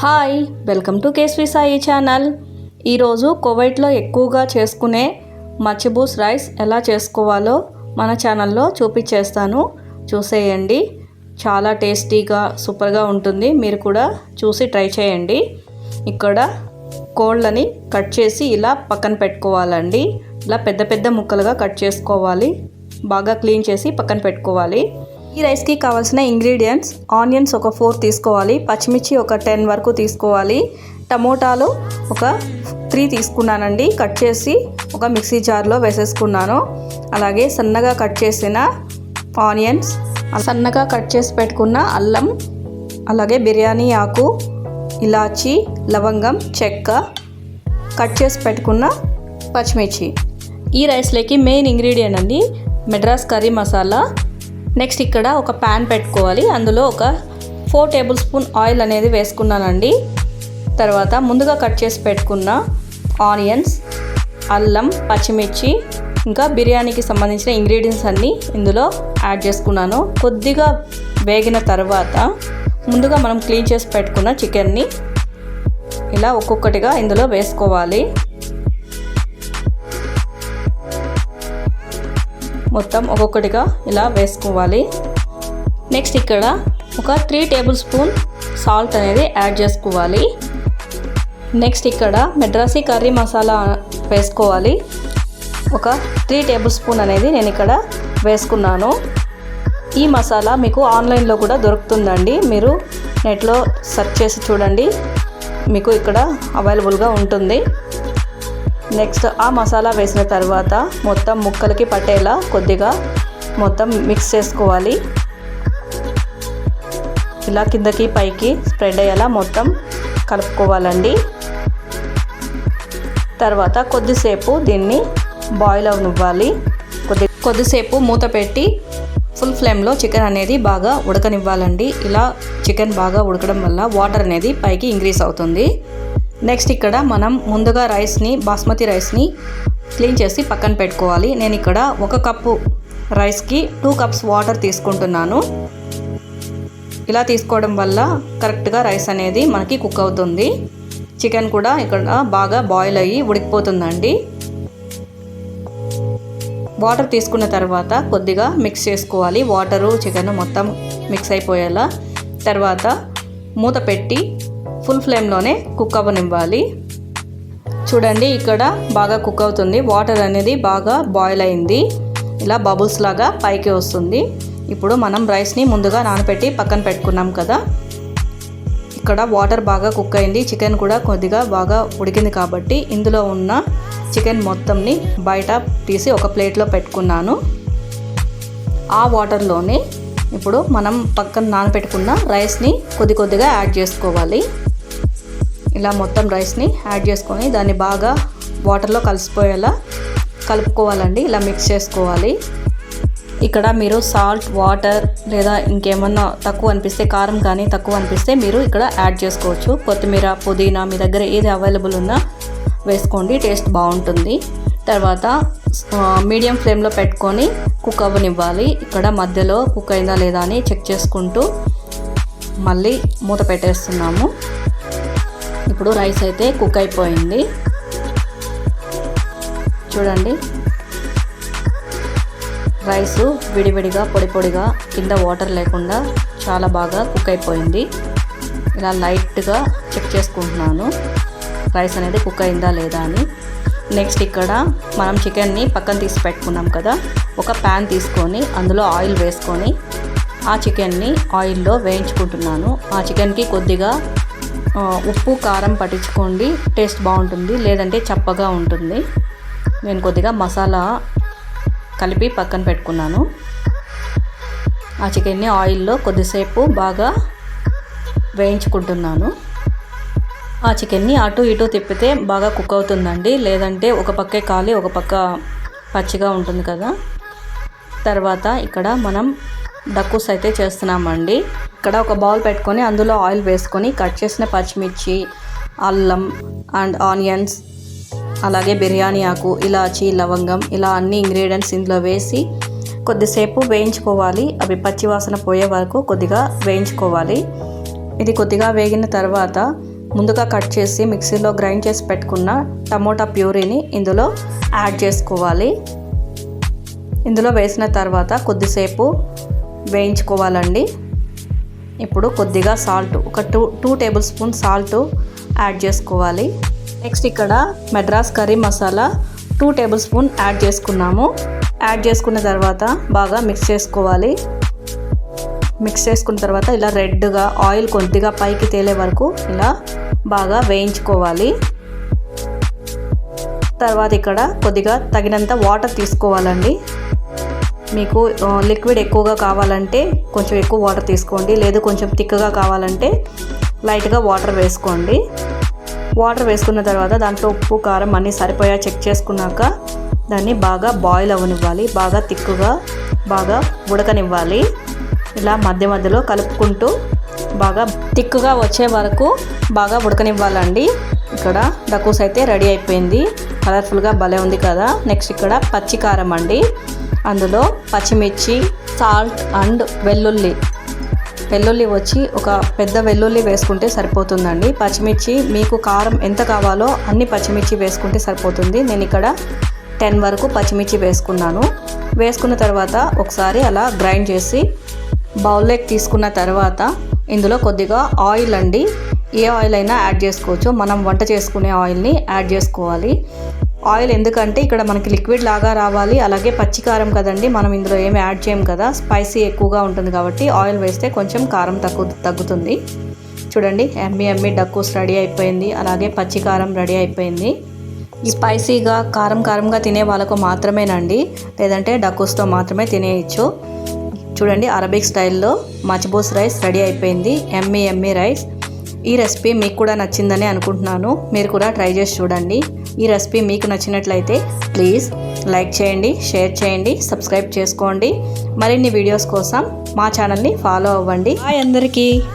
Hi welcome to కేస్వి Sai channel. ఈరోజు కువైట్లో ఎక్కువగా చేసుకునే మచ్చబూస్ రైస్ ఎలా చేసుకోవాలో మన ఛానల్లో చూపించేస్తాను. చూసేయండి. చాలా టేస్టీగా సూపర్గా ఉంటుంది. మీరు కూడా చూసి ట్రై చేయండి. ఇక్కడ కోళ్ళని కట్ చేసి ఇలా పక్కన పెట్టుకోవాలండి. ఇలా పెద్ద పెద్ద ముక్కలుగా కట్ చేసుకోవాలి. బాగా క్లీన్ చేసి పక్కన పెట్టుకోవాలి. ఈ రైస్కి కావాల్సిన ఇంగ్రీడియంట్స్ ఆనియన్స్ ఒక ఫోర్ తీసుకోవాలి పచ్చిమిర్చి ఒక టెన్ వరకు తీసుకోవాలి టమోటాలు ఒక త్రీ తీసుకున్నానండి కట్ చేసి ఒక మిక్సీ జార్లో వేసేసుకున్నాను. అలాగే సన్నగా కట్ చేసిన ఆనియన్స్ సన్నగా కట్ చేసి పెట్టుకున్న అల్లం అలాగే బిర్యానీ ఆకు ఇలాచి లవంగం చెక్క కట్ చేసి పెట్టుకున్న పచ్చిమిర్చి. ఈ రైస్లోకి మెయిన్ ఇంగ్రీడియంట్ అండి మెడ్రాస్ కర్రీ మసాలా. నెక్స్ట్ ఇక్కడ ఒక ప్యాన్ పెట్టుకోవాలి. అందులో ఒక ఫోర్ టేబుల్ స్పూన్ ఆయిల్ అనేది వేసుకున్నానండి. తర్వాత ముందుగా కట్ చేసి పెట్టుకున్న ఆనియన్స్ అల్లం పచ్చిమిర్చి ఇంకా బిర్యానీకి సంబంధించిన ఇంగ్రీడియంట్స్ అన్నీ ఇందులో యాడ్ చేసుకున్నాను. కొద్దిగా వేగిన తర్వాత ముందుగా మనం క్లీన్ చేసి పెట్టుకున్న చికెన్ని ఇలా ఒక్కొక్కటిగా ఇందులో వేసుకోవాలి. మొత్తం ఒక్కొక్కటిగా ఇలా వేసుకోవాలి. నెక్స్ట్ ఇక్కడ ఒక త్రీ టేబుల్ స్పూన్ సాల్ట్ అనేది యాడ్ చేసుకోవాలి. నెక్స్ట్ ఇక్కడ మెడ్రాసీ కర్రీ మసాలా వేసుకోవాలి. ఒక త్రీ టేబుల్ స్పూన్ అనేది నేను ఇక్కడ వేసుకున్నాను. ఈ మసాలా మీకు ఆన్లైన్లో కూడా దొరుకుతుందండి. మీరు నెట్లో సెర్చ్ చేసి చూడండి. మీకు ఇక్కడ అవైలబుల్గా ఉంటుంది. నెక్స్ట్ ఆ మసాలా వేసిన తర్వాత మొత్తం ముక్కలకి పట్టేలా కొద్దిగా మొత్తం మిక్స్ చేసుకోవాలి. ఇలా కిందకి పైకి స్ప్రెడ్ అయ్యేలా మొత్తం కలుపుకోవాలండి. తర్వాత కొద్దిసేపు దీన్ని బాయిల్ అవనివ్వాలి. కొద్ది కొద్దిసేపు మూత పెట్టి ఫుల్ ఫ్లేమ్లో చికెన్ అనేది బాగా ఉడకనివ్వాలండి. ఇలా చికెన్ బాగా ఉడకడం వల్ల వాటర్ అనేది పైకి ఇంక్రీస్ అవుతుంది. నెక్స్ట్ ఇక్కడ మనం ముందుగా రైస్ని బాస్మతి రైస్ని క్లీన్ చేసి పక్కన పెట్టుకోవాలి. నేను ఇక్కడ ఒక కప్పు రైస్కి టూ కప్స్ వాటర్ తీసుకుంటున్నాను. ఇలా తీసుకోవడం వల్ల కరెక్ట్గా రైస్ అనేది మనకి కుక్ అవుతుంది. చికెన్ కూడా ఇక్కడ బాగా బాయిల్ అయ్యి ఉడికిపోతుందండి. వాటర్ తీసుకున్న తర్వాత కొద్దిగా మిక్స్ చేసుకోవాలి. వాటరు చికెన్ మొత్తం మిక్స్ అయిపోయేలా. తర్వాత మూత పెట్టి ఫుల్ ఫ్లేమ్లోనే కుక్ అవ్వనివ్వాలి. చూడండి ఇక్కడ బాగా కుక్ అవుతుంది. వాటర్ అనేది బాగా బాయిల్ అయింది. ఇలా బబుల్స్ లాగా పైకి వస్తుంది. ఇప్పుడు మనం రైస్ని ముందుగా నానబెట్టి పక్కన పెట్టుకున్నాం కదా. ఇక్కడ వాటర్ బాగా కుక్ అయింది. చికెన్ కూడా కొద్దిగా బాగా ఉడికింది కాబట్టి ఇందులో ఉన్న చికెన్ మొత్తంని బయట తీసి ఒక ప్లేట్లో పెట్టుకున్నాను. ఆ వాటర్లోనే ఇప్పుడు మనం పక్కన నానబెట్టుకున్న రైస్ని కొద్ది కొద్దిగా యాడ్ చేసుకోవాలి. ఇలా మొత్తం రైస్ని యాడ్ చేసుకొని దాన్ని బాగా వాటర్లో కలిసిపోయేలా కలుపుకోవాలండి. ఇలా మిక్స్ చేసుకోవాలి. ఇక్కడ మీరు సాల్ట్ వాటర్ లేదా ఇంకేమన్నా తక్కువ అనిపిస్తే కారం కానీ తక్కువ అనిపిస్తే మీరు ఇక్కడ యాడ్ చేసుకోవచ్చు. కొత్తిమీర పుదీనా మీ దగ్గర ఏది అవైలబుల్ ఉన్నా వేసుకోండి టేస్ట్ బాగుంటుంది. తర్వాత మీడియం ఫ్లేమ్లో పెట్టుకొని కుక్ అవ్వనివ్వాలి. ఇక్కడ మధ్యలో కుక్ అయిందా లేదా అని చెక్ చేసుకుంటూ మళ్ళీ మూత పెట్టేస్తున్నాము. ఇప్పుడు రైస్ అయితే కుక్ అయిపోయింది. చూడండి. రైస్ విడివిడిగా పొడి పొడిగా కింద వాటర్ లేకుండా చాలా బాగా కుక్ అయిపోయింది. ఇలా లైట్గా చెక్ చేసుకుంటున్నాను. రైస్ అనేది కుక్ అయిందా లేదా అని. నెక్స్ట్ ఇక్కడ మనం చికెన్ని పక్కన తీసి పెట్టుకున్నాం కదా. ఒక ప్యాన్ తీసుకొని అందులో ఆయిల్ వేసుకొని ఆ చికెన్ని ఆయిల్లో వేయించుకుంటున్నాను. ఆ చికెన్కి కొద్దిగా ఉప్పు కారం పట్టించుకోండి. టేస్ట్ బాగుంటుంది. లేదంటే చప్పగా ఉంటుంది. నేను కొద్దిగా మసాలా కలిపి పక్కన పెట్టుకున్నాను. ఆ చికెన్ని ఆయిల్లో కొద్దిసేపు బాగా వేయించుకుంటున్నాను. ఆ చికెన్ని అటు ఇటు తిప్పితే బాగా కుక్ అవుతుందండి. లేదంటే ఒక పక్కే కాలి ఒక పక్క పచ్చిగా ఉంటుంది కదా. తర్వాత ఇక్కడ మనం డక్కుస్ అయితే చేస్తున్నామండి. ఇక్కడ ఒక బౌల్ పెట్టుకొని అందులో ఆయిల్ వేసుకొని కట్ చేసిన పచ్చిమిర్చి అల్లం అండ్ ఆనియన్స్ అలాగే బిర్యానీ ఆకు ఇలాచి లవంగం ఇలా అన్ని ఇంగ్రీడియంట్స్ ఇందులో వేసి కొద్దిసేపు వేయించుకోవాలి. అవి పచ్చివాసన పోయే వరకు కొద్దిగా వేయించుకోవాలి. ఇది కొద్దిగా వేగిన తర్వాత ముందుగా కట్ చేసి మిక్సీలో గ్రైండ్ చేసి పెట్టుకున్న టమోటా ప్యూరీని ఇందులో యాడ్ చేసుకోవాలి. ఇందులో వేసిన తర్వాత కొద్దిసేపు వేయించుకోవాలండి. ఇప్పుడు కొద్దిగా సాల్ట్ ఒక two two table spoon salt add చేసుకోవాలి. నెక్స్ట్ ఇక్కడ Madras curry masala two table spoon add చేసుకున్నాము. యాడ్ చేసుకున్న తర్వాత బాగా మిక్స్ చేసుకోవాలి. మిక్స్ చేసుకున్న తర్వాత ఇలా రెడ్గా ఆయిల్ కొద్దిగా పైకి తేలే వరకు ఇలా బాగా వేయించుకోవాలి. తర్వాత ఇక్కడ కొద్దిగా తగినంత వాటర్ తీసుకోవాలండి. మీకు లిక్విడ్ ఎక్కువగా కావాలంటే కొంచెం ఎక్కువ వాటర్ తీసుకోండి. లేదు కొంచెం థిక్గా కావాలంటే లైట్గా వాటర్ వేసుకోండి. వాటర్ వేసుకున్న తర్వాత దాంట్లో ఉప్పు కారం అన్నీ సరిపోయా చెక్ చేసుకున్నాక దాన్ని బాగా బాయిల్ అవ్వనివ్వాలి బాగా తిక్కుగా బాగా ఉడకనివ్వాలి. ఇలా మధ్య మధ్యలో కలుపుకుంటూ బాగా తిక్కుగా వచ్చే వరకు బాగా ఉడకనివ్వాలండి. ఇక్కడ డకూస్ అయితే రెడీ అయిపోయింది. కలర్ఫుల్గా భలే ఉంది కదా. నెక్స్ట్ ఇక్కడ పచ్చి కారం అండి. అందులో పచ్చిమిర్చి సాల్ట్ అండ్ వెల్లుల్లి. వెల్లుల్లి వచ్చి ఒక పెద్ద వెల్లుల్లి వేసుకుంటే సరిపోతుందండి. పచ్చిమిర్చి మీకు కారం ఎంత కావాలో అన్ని పచ్చిమిర్చి వేసుకుంటే సరిపోతుంది. నేను ఇక్కడ టెన్ వరకు పచ్చిమిర్చి వేసుకున్నాను. వేసుకున్న తర్వాత ఒకసారి అలా గ్రైండ్ చేసి బౌల్లోకి తీసుకున్న తర్వాత ఇందులో కొద్దిగా ఆయిల్ అండి. ఏ ఆయిల్ అయినా యాడ్ చేసుకోవచ్చు. మనం వంట చేసుకునే ఆయిల్ని యాడ్ చేసుకోవాలి. ఆయిల్ ఎందుకంటే ఇక్కడ మనకి లిక్విడ్ లాగా రావాలి. అలాగే పచ్చికారం కదండి మనం ఇందులో ఏమి యాడ్ చేయం కదా. స్పైసీ ఎక్కువగా ఉంటుంది కాబట్టి ఆయిల్ వేస్తే కొంచెం కారం తగ్గు తగ్గుతుంది. చూడండి ఎమ్మి ఎమ్మి డక్కూస్ రెడీ అయిపోయింది. అలాగే పచ్చికారం రెడీ అయిపోయింది. ఈ స్పైసీగా కారం కారంగా తినే వాళ్ళకు మాత్రమేనండి. లేదంటే డక్కూస్తో మాత్రమే తినేయచ్చు. చూడండి అరబిక్ స్టైల్లో మచ్బూస్ రైస్ రెడీ అయిపోయింది. ఎమ్మి ఎమ్మి రైస్. ఈ రెసిపీ మీకు కూడా నచ్చిందని అనుకుంటున్నాను. మీరు కూడా ట్రై చేసి చూడండి. ఈ రెసిపీ మీకు నచ్చినట్లయితే ప్లీజ్ లైక్ చేయండి షేర్ చేయండి సబ్స్క్రైబ్ చేసుకోండి. మరిన్ని వీడియోస్ కోసం మా ఛానల్ని ఫాలో అవ్వండి. అందరికీ.